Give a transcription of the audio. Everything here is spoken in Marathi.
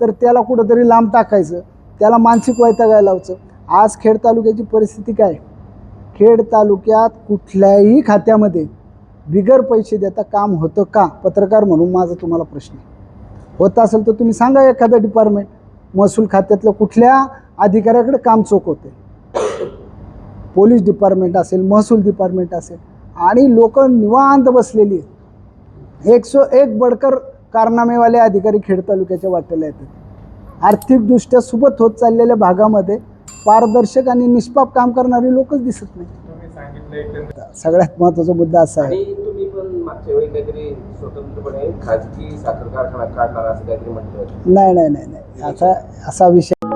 तर त्याला कुठंतरी लांब टाकायचं. त्याला मानसिक वैतागायला लावचं आज खेड तालुक्याची परिस्थिती काय? खेड तालुक्यात कुठल्याही खात्यामध्ये बिगर पैसे देता काम होतं का? पत्रकार म्हणून माझा तुम्हाला प्रश्न होत असेल तर तुम्ही सांगा एखादं डिपार्टमेंट महसूल खात्यातल्या कुठल्या अधिकाऱ्याकडे काम चोख होते? पोलीस डिपार्टमेंट असेल महसूल डिपार्टमेंट असेल आणि लोक निवांत बसलेली आहेत. एक सो एक बडकर कारनामेवाले अधिकारी खेड तालुक्याच्या वाटेला येतात. आर्थिकदृष्ट्या सुबत होत चाललेल्या भागामध्ये पारदर्शक आणि निष्पाप काम करणारे लोकच दिसत नाही सगळ्यात महत्त्वाचा मुद्दा असा आहे. आणि तुम्ही पण मागच्या वेळी काहीतरी स्वतंत्रपणे खाजगी साखर कारखाना काढणार असं काहीतरी म्हटलं होतं. नाही नाही नाही नाही. असा असा विषय